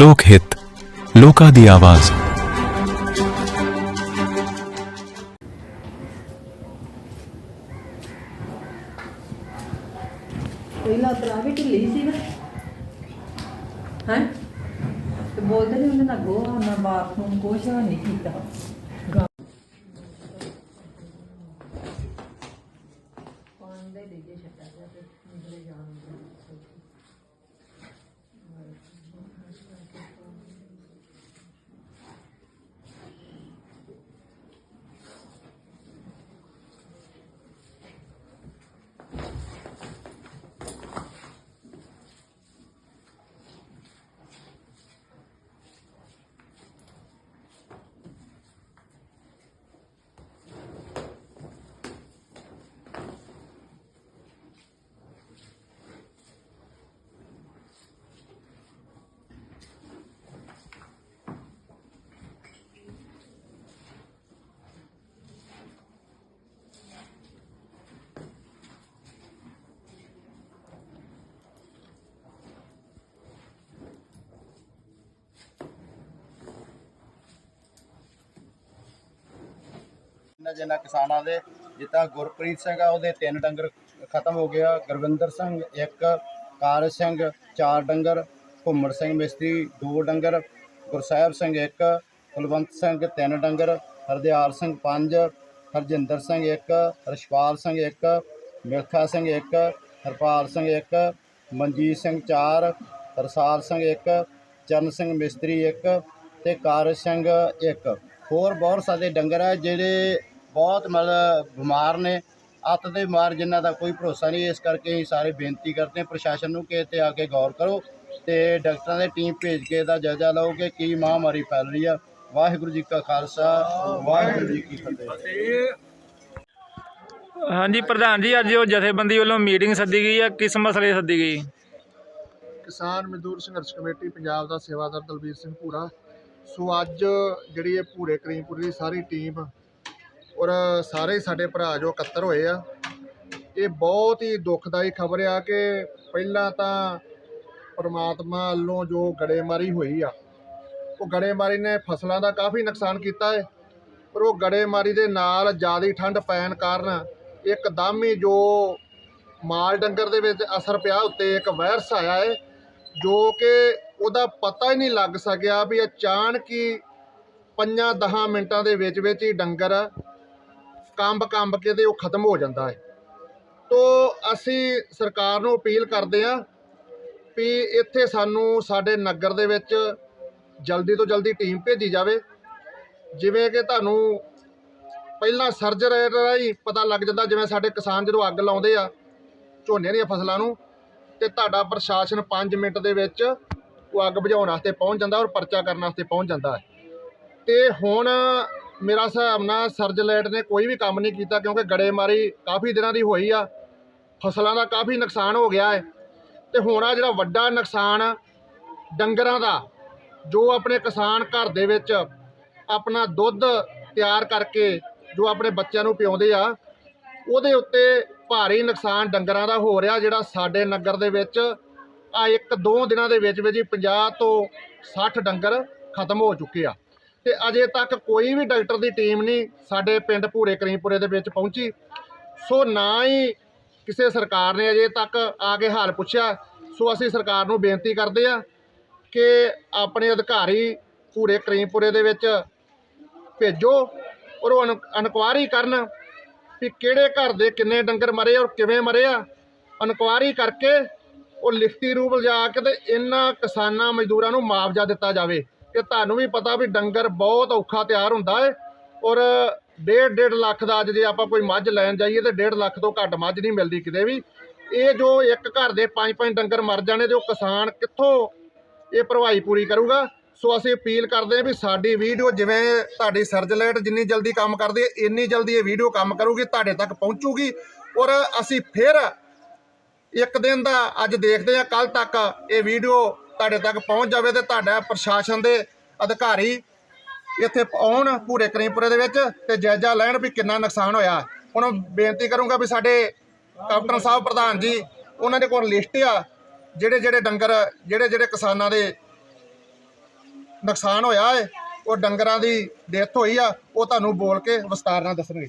ਲੋਕ ਹਿੱਤ ਲੋਕਾਂ ਦੀ ਆਵਾਜ਼ ਪਹਿਲਾਂ ਤਰਾ ਵੀ ਢਿੱਲੀ ਸੀ ਨਾ ਹੈ ਤੇ ਬੋਲਦੇ ਨਹੀਂ ਉਹਨੇ ਨਾ ਗੋਹਾ ਨਾ ਬਾਥਰੂਮ ਕੁਛ ਨਹੀਂ ਕੀਤਾ ਜਿੰਨਾ ਜਿੰਨਾ ਕਿਸਾਨਾਂ ਦੇ ਜਿੱਦਾਂ ਗੁਰਪ੍ਰੀਤ ਸਿੰਘ ਆ, ਉਹਦੇ ਤਿੰਨ ਡੰਗਰ ਖਤਮ ਹੋ ਗਿਆ ਗੁਰਵਿੰਦਰ ਸਿੰਘ ਇੱਕ ਕਾਰ ਸਿੰਘ ਚਾਰ ਡੰਗਰ, ਘੁੰਮਣ ਸਿੰਘ ਮਿਸਤਰੀ ਦੋ ਡੰਗਰ, ਗੁਰਸਾਹਿਬ ਸਿੰਘ ਇੱਕ, ਕੁਲਵੰਤ ਸਿੰਘ ਤਿੰਨ ਡੰਗਰ, ਹਰਦਿਆਲ ਸਿੰਘ ਪੰਜ, ਹਰਜਿੰਦਰ ਸਿੰਘ ਇੱਕ ਰਸ਼ਪਾਲ ਸਿੰਘ ਇੱਕ ਮਿਲਖਾ ਸਿੰਘ ਇੱਕ, ਹਰਪਾਲ ਸਿੰਘ ਇੱਕ, ਮਨਜੀਤ ਸਿੰਘ ਚਾਰ ਰਸਾਲ ਸਿੰਘ ਇੱਕ, ਚਰਨ ਸਿੰਘ ਮਿਸਤਰੀ ਇੱਕ ਤੇ ਕਾਰਜ ਸਿੰਘ ਇੱਕ। ਹੋਰ ਬਹੁਤ ਸਾਰੇ ਡੰਗਰ ਆ ਜਿਹੜੇ ਬਹੁਤ ਮਤਲਬ ਬਿਮਾਰ ਨੇ। ਅੱਤ ਦੇ ਬਿਮਾਰ ਜਿਨ੍ਹਾਂ ਦਾ ਕੋਈ ਭਰੋਸਾ ਨਹੀਂ ਇਸ ਕਰਕੇ ਅਸੀਂ ਸਾਰੇ ਬੇਨਤੀ ਕਰਦੇ ਹਾਂ ਪ੍ਰਸ਼ਾਸਨ ਨੂੰ ਕਿ ਇਹ 'ਤੇ ਆ ਕੇ ਗੌਰ ਕਰੋ ਤੇ ਡਾਕਟਰਾਂ ਦੀ ਟੀਮ ਭੇਜ ਕੇ ਇਹਦਾ ਜਾਇਜ਼ਾ ਲਓ ਕਿ ਕੀ ਮਹਾਮਾਰੀ ਫੈਲ ਰਹੀ ਆ। ਵਾਹਿਗੁਰੂ ਜੀ ਕਾ ਖਾਲਸਾ ਵਾਹਿਗੁਰੂ ਜੀ ਕੀ ਫਤਿਹ। ਹਾਂਜੀ ਪ੍ਰਧਾਨ ਜੀ ਅੱਜ ਉਹ ਜਥੇਬੰਦੀ ਵੱਲੋਂ ਮੀਟਿੰਗ ਸੱਦੀ ਗਈ ਹੈ ਕਿਸ ਮਸਲੇ ਸੱਦੀ ਗਈ? ਕਿਸਾਨ ਮਜ਼ਦੂਰ ਸੰਘਰਸ਼ ਕਮੇਟੀ ਪੰਜਾਬ ਦਾ ਸੇਵਾਦਾਰ ਦਲਬੀਰ ਸਿੰਘ ਭੂਰਾ। ਸੋ ਅੱਜ ਜਿਹੜੀ ਇਹ ਭੂਰੇ ਕਰੀਮਪੁਰ ਦੀ ਸਾਰੀ ਟੀਮ ਔਰ ਸਾਰੇ ਹੀ ਸਾਡੇ ਭਰਾ ਜੋ ਇਕੱਤਰ ਹੋਏ ਆ, ਇਹ ਬਹੁਤ ਹੀ ਦੁਖਦਾਈ ਖਬਰ ਆ ਕਿ ਪਹਿਲਾਂ ਤਾਂ ਪਰਮਾਤਮਾ ਵੱਲੋਂ ਜੋ ਗੜੇਮਾਰੀ ਹੋਈ ਆ, ਉਹ ਗੜੇਮਾਰੀ ਨੇ ਫਸਲਾਂ ਦਾ ਕਾਫੀ ਨੁਕਸਾਨ ਕੀਤਾ ਹੈ ਪਰ ਉਹ ਗੜੇਮਾਰੀ ਦੇ ਨਾਲ ਜ਼ਿਆਦਾ ਠੰਡ ਪੈਣ ਕਾਰਨ ਇੱਕਦਮ ਹੀ ਜੋ ਮਾਲ ਡੰਗਰ ਦੇ ਵਿੱਚ ਅਸਰ ਪਿਆ, ਉੱਤੇ ਇੱਕ ਵਾਇਰਸ ਆਇਆ ਹੈ ਜੋ ਕਿ ਉਹਦਾ ਪਤਾ ਹੀ ਨਹੀਂ ਲੱਗ ਸਕਿਆ ਵੀ ਅਚਾਨਕ ਹੀ ਪੰਜਾਂ 10 ਮਿੰਟਾਂ ਦੇ ਵਿੱਚ ਵਿੱਚ ਹੀ ਡੰਗਰ ਕੰਬ ਕੰਬ ਕੇ ਤੇ ਉਹ ਖਤਮ ਹੋ ਜਾਂਦਾ ਹੈ। ਤੋ ਅਸੀਂ ਸਰਕਾਰ ਨੂੰ ਅਪੀਲ ਕਰਦੇ ਹਾਂ ਵੀ ਇੱਥੇ ਸਾਨੂੰ ਸਾਡੇ ਨਗਰ ਦੇ ਵਿੱਚ ਜਲਦੀ ਤੋਂ ਜਲਦੀ ਟੀਮ ਭੇਜੀ ਜਾਵੇ। ਜਿਵੇਂ ਕਿ ਤੁਹਾਨੂੰ ਪਹਿਲਾਂ ਸਰਜਰ ਰਾਹੀਂ ਪਤਾ ਲੱਗ ਜਾਂਦਾ ਜਿਵੇਂ ਸਾਡੇ ਕਿਸਾਨ ਜਦੋਂ ਅੱਗ ਲਾਉਂਦੇ ਆ ਝੋਨੇ ਦੀਆਂ ਫਸਲਾਂ ਨੂੰ ਤੇ ਤੁਹਾਡਾ ਪ੍ਰਸ਼ਾਸਨ 5 ਮਿੰਟ ਦੇ ਵਿੱਚ ਉਹ ਅੱਗ ਬੁਝਾਉਣ ਵਾਸਤੇ ਪਹੁੰਚ ਜਾਂਦਾ ਔਰ ਪਰਚਾ ਕਰਨ ਵਾਸਤੇ ਪਹੁੰਚ ਜਾਂਦਾ ਹੈ। ਤੇ ਹੁਣ ਮੇਰਾ ਹਿਸਾਬ ਨਾਲ ਸਰਜਲੈਟ ਨੇ ਕੋਈ ਵੀ ਕੰਮ ਨਹੀਂ ਕੀਤਾ ਕਿਉਂਕਿ ਗੜੇਮਾਰੀ ਕਾਫੀ ਦਿਨਾਂ ਦੀ ਹੋਈ ਆ। ਫਸਲਾਂ ਦਾ ਕਾਫੀ ਨੁਕਸਾਨ ਹੋ ਗਿਆ ਹੈ। ਤੇ ਹੁਣ ਆ ਜਿਹੜਾ ਵੱਡਾ ਨੁਕਸਾਨ ਡੰਗਰਾਂ ਦਾ, ਜੋ ਆਪਣੇ ਕਿਸਾਨ ਘਰ ਦੇ ਵਿੱਚ ਆਪਣਾ ਦੁੱਧ ਤਿਆਰ ਕਰਕੇ ਜੋ ਆਪਣੇ ਬੱਚਿਆਂ ਨੂੰ ਪਿਉਂਦੇ ਆ, ਉਹਦੇ ਉੱਤੇ ਭਾਰੀ ਨੁਕਸਾਨ ਡੰਗਰਾਂ ਦਾ ਹੋ ਰਿਹਾ ਜਿਹੜਾ ਸਾਡੇ ਨਗਰ ਦੇ ਵਿੱਚ ਆ ਇੱਕ ਦੋ ਦਿਨਾਂ ਦੇ ਵਿੱਚ ਵਿੱਚ ਹੀ 50 ਤੋਂ 60 ਡੰਗਰ ਖਤਮ ਹੋ ਚੁੱਕੇ ਆ। ਤੇ ਅਜੇ ਤੱਕ ਕੋਈ ਵੀ ਡਾਕਟਰ ਦੀ ਟੀਮ ਨਹੀਂ ਸਾਡੇ ਪਿੰਡ ਭੂਰੇ ਕਰੀਮਪੁਰੇ ਦੇ ਵਿੱਚ ਪਹੁੰਚੀ। ਸੋ ਨਾ ਹੀ ਕਿਸੇ ਸਰਕਾਰ ਨੇ ਅਜੇ ਤੱਕ ਆ ਕੇ ਹਾਲ ਪੁੱਛਿਆ। ਸੋ ਅਸੀਂ ਸਰਕਾਰ ਨੂੰ ਬੇਨਤੀ ਕਰਦੇ ਆ ਕਿ ਆਪਣੇ ਅਧਿਕਾਰੀ ਭੂਰੇ ਕਰੀਮਪੁਰੇ ਦੇ ਵਿੱਚ ਭੇਜੋ ਔਰ ਉਹ ਇਨਕੁਆਰੀ ਕਰਨ ਵੀ ਕਿਹੜੇ ਘਰ ਦੇ ਕਿੰਨੇ ਡੰਗਰ ਮਰੇ ਔਰ ਕਿਵੇਂ ਮਰੇ ਆ। ਇਨਕੁਆਰੀ ਕਰਕੇ ਉਹ ਲਿਖਤੀ ਰੂਪ ਲਿਜਾ ਕੇ ਤੇ ਇਹਨਾਂ ਕਿਸਾਨਾਂ ਮਜ਼ਦੂਰਾਂ ਨੂੰ ਮੁਆਵਜ਼ਾ ਦਿੱਤਾ ਜਾਵੇ। ਕਿ ਤੁਹਾਨੂੰ ਵੀ ਪਤਾ ਵੀ ਡੰਗਰ ਬਹੁਤ ਔਖਾ ਤਿਆਰ ਹੁੰਦਾ ਹੈ ਔਰ ਡੇਢ ਡੇਢ ਲੱਖ ਦਾ ਅੱਜ ਜੇ ਆਪਾਂ ਕੋਈ ਮੱਝ ਲੈਣ ਜਾਈਏ ਤੇ ਡੇਢ ਲੱਖ ਤੋਂ ਘੱਟ ਮੱਝ ਨਹੀਂ ਮਿਲਦੀ ਕਿਤੇ ਵੀ। ਇਹ ਜੋ ਇੱਕ ਘਰ ਦੇ ਪੰਜ ਪੰਜ ਡੰਗਰ ਮਰ ਜਾਣੇ ਤੇ ਉਹ ਕਿਸਾਨ ਕਿੱਥੋਂ ਇਹ ਭਰਵਾਈ ਪੂਰੀ ਕਰੂਗਾ? ਸੋ ਅਸੀਂ ਅਪੀਲ ਕਰਦੇ ਹਾਂ ਵੀ ਸਾਡੀ ਵੀਡੀਓ ਜਿਵੇਂ ਤੁਹਾਡੀ ਸਰਜਲਾਈਟ ਜਿੰਨੀ ਜਲਦੀ ਕੰਮ ਕਰਦੀ ਹੈ, ਇੰਨੀ ਜਲਦੀ ਇਹ ਵੀਡੀਓ ਕੰਮ ਕਰੂਗੀ, ਤੁਹਾਡੇ ਤੱਕ ਪਹੁੰਚੂਗੀ। ਔਰ ਅਸੀਂ ਫਿਰ ਇੱਕ ਦਿਨ ਦਾ ਅੱਜ ਦੇਖਦੇ ਹਾਂ ਕੱਲ ਤੱਕ ਇਹ ਵੀਡੀਓ ਤੁਹਾਡੇ ਤੱਕ ਪਹੁੰਚ ਜਾਵੇ ਤੇ ਤੁਹਾਡਾ ਪ੍ਰਸ਼ਾਸਨ ਦੇ ਅਧਿਕਾਰੀ ਇੱਥੇ ਆਉਣ ਪੂਰੇ ਕਰੀਮਪੁਰੇ ਦੇ ਵਿੱਚ ਤੇ ਜਾਇਜ਼ਾ ਲੈਣ ਵੀ ਕਿੰਨਾ ਨੁਕਸਾਨ ਹੋਇਆ। ਹੁਣ ਬੇਨਤੀ ਕਰੂੰਗਾ ਵੀ ਸਾਡੇ ਕੈਪਟਨ ਸਾਹਿਬ, ਪ੍ਰਧਾਨ ਜੀ, ਉਹਨਾਂ ਦੇ ਕੋਲ ਲਿਸਟ ਆ, ਜਿਹੜੇ ਜਿਹੜੇ ਡੰਗਰ, ਜਿਹੜੇ ਜਿਹੜੇ ਕਿਸਾਨਾਂ ਦੇ ਨੁਕਸਾਨ ਹੋਇਆ ਹੈ ਉਹ ਡੰਗਰਾਂ ਦੀ ਡੈਥ ਹੋਈ ਆ, ਉਹ ਤੁਹਾਨੂੰ ਬੋਲ ਕੇ ਵਿਸਤਾਰ ਨਾਲ ਦੱਸਣਗੇ।